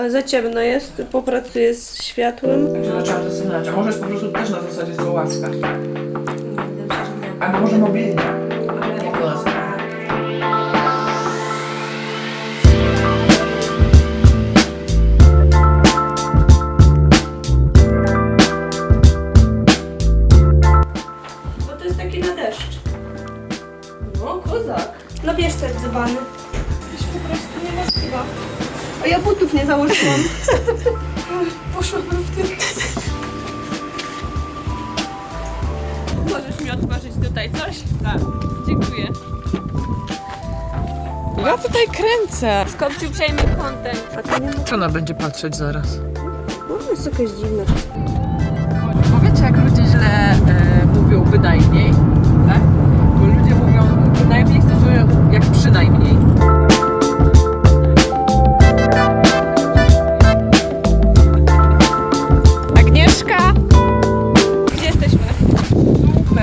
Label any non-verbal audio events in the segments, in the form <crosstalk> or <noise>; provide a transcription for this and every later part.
Ale za ciemno jest, popracuję z światłem. Także trzeba zastanawiać. A może jest po prostu też na zasadzie nie. Albo może mobilnie. Ale Jak to nazywa? Bo to jest taki na deszcz. No, kozak. No bierz te dzbany. Jesteś po prostu niemożliwa. A ja butów nie założyłam. <laughs> Poszłam w tym. Możesz mi otworzyć tutaj coś? Tak. Dziękuję. Ja tutaj kręcę. Skąd ci przejmie content? A to nie ma... Co ona będzie patrzeć zaraz? No, jest jakaś dziwna. Powiecie, jak ludzie źle e,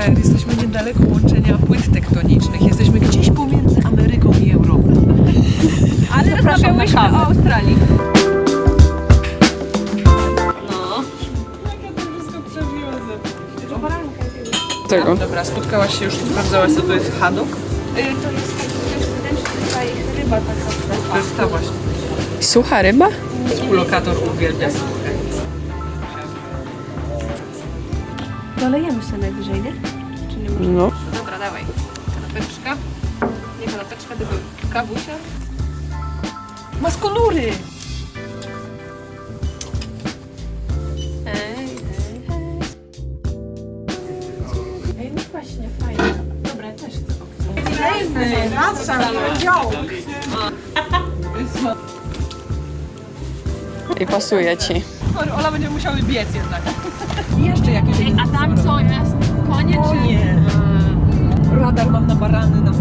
Super, jesteśmy niedaleko łączenia płyt tektonicznych. Jesteśmy gdzieś pomiędzy Ameryką i Europą. <laughs> Ale rozmawiałyśmy o Australii. No. Tego. Dobra, spotkałaś się już i sprawdzałaś, co to jest haddock? To jest tak, to jest, wydaje mi się, że ryba taka. To jest ta właśnie. Sucha ryba? Współlokator uwielbia słuchę. Dolejemy się najwyżej, nie? Czy nie może? No. Dobra, dawaj. Kanapeczka. Nie kanapeczka, tylko kawusia. Maskonury! Ej, ej, ej. Ej, no właśnie, fajnie. Dobra, też chcę. I pasuje ci. Ola będzie musiały biec jednak. I <laughs> jeszcze jakieś a tam co jest? Konie czy... Konie. Radar mam na barany nastawiony.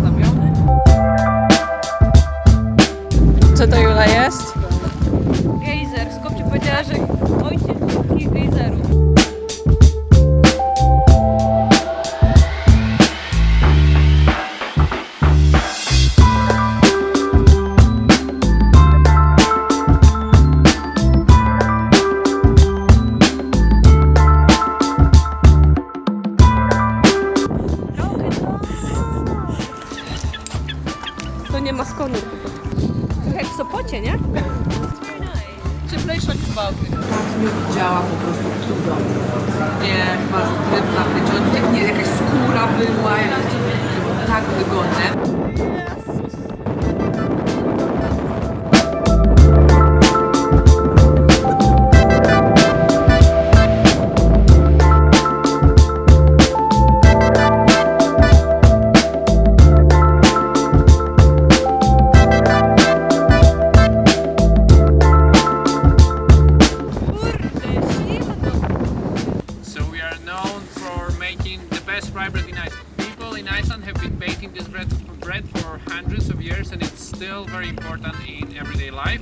Skonu. Trochę jak w Sopocie, nie? Cieplejsza niż Bałtyk. Tak nie widziała po prostu cuda. Nie, chyba jak nie jakaś skóra była, było tak wygodne. Very important in everyday life.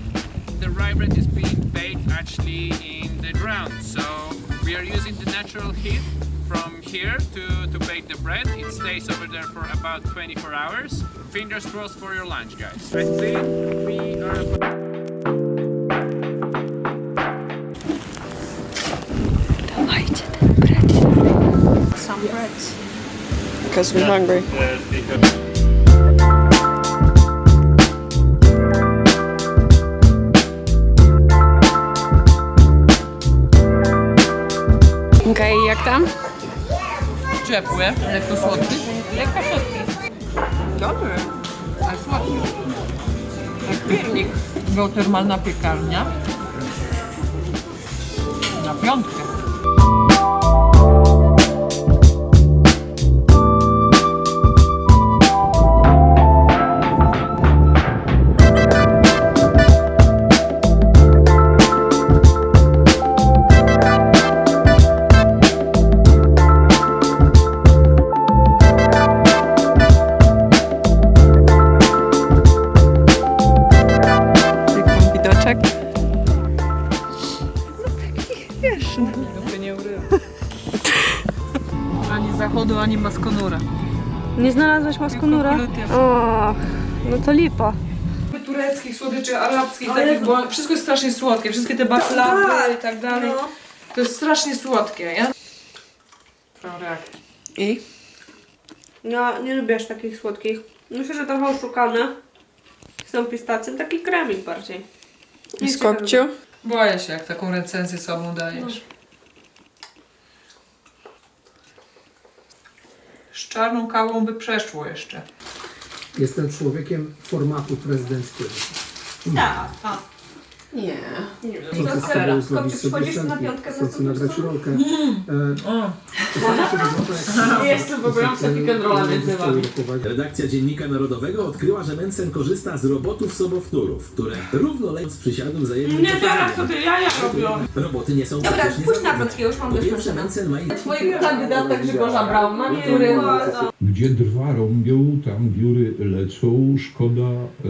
The rye bread is being baked actually in the ground. So we are using the natural heat from here to, to bake the bread. It stays over there for about 24 hours. Fingers crossed for your lunch guys. I think we are Some breads. Because we're hungry. Jak tam? Ciepłe, lekko słodki. Lekko słodki. Dobry, ale słodki. Jak piernik. Geotermalna piekarnia. Na piątkę. Dupy nie urywa. Ani zachodu, ani maskonura. Nie znalazłaś maskonura? Tylko O, no to lipa. tureckich słodyczy, arabskich, O takich, bo wszystko jest strasznie słodkie, wszystkie te baklawy Tak, i tak dalej. No. To jest strasznie słodkie, ja? Dobra. I? Ja nie lubię aż takich słodkich. Myślę, że trochę oszukane. Są pistacje, taki kremik bardziej. Nie Skopciu? Boję się, jak taką recenzję sobą dajesz. Z czarną kawą by przeszło jeszcze. Jestem człowiekiem formatu prezydenckiego. Tak, tak. Nie. Chcący z Skopcia, tobą zrobić sobie za chcący nagrać rolkę. E, O, Ostatnio się wygląda jak... Jestem w sobie pick and rolla między wami. Redakcja Dziennika Narodowego odkryła, że Mensen korzysta z robotów sobowtórów, które równolegle z przysiadów zajęły nie teraz sobie jaja robią. Roboty nie są Dobra, przecież pójdź na niezawodne. Wrockiego, już mam dość pierwsze, maszyna. Mensen ma i Twoich kandydatek Grzegorza Brauna, który... Gdzie drwa rąbią, tam wióry lecą. Szkoda e,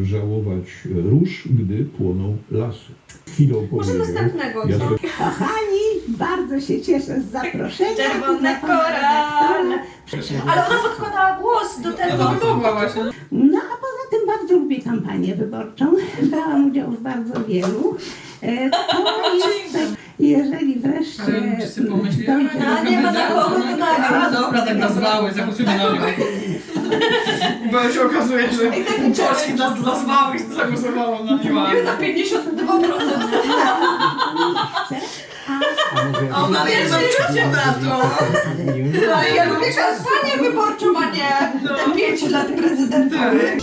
e, żałować róż, gdy płoną lasy. Chwilą Może powiedział, następnego, ja co? Kochani, bardzo się cieszę z zaproszenia. Czerwone Tu na pana korale. redaktora. Ale ona podkładała głos do No tego. to by mogła właśnie. No a poza tym bardzo lubię kampanię wyborczą. <laughs> Brałam udział w bardzo wielu. E, To <laughs> jest, jeżeli wreszcie Ale nie wiem, czy sobie pomyśli, dojdzie A nie ma na kogo to nią. dobra, tak nazwały, zagłosujmy na nią. <laughs> Bo się okazuje, że Polski nas nazwały i zagłosowało na nią. Na 52%. A może ja Ona więcej ludzie na to. Ja lubię kampanię wyborczą, a nie te 5 lat prezydentury.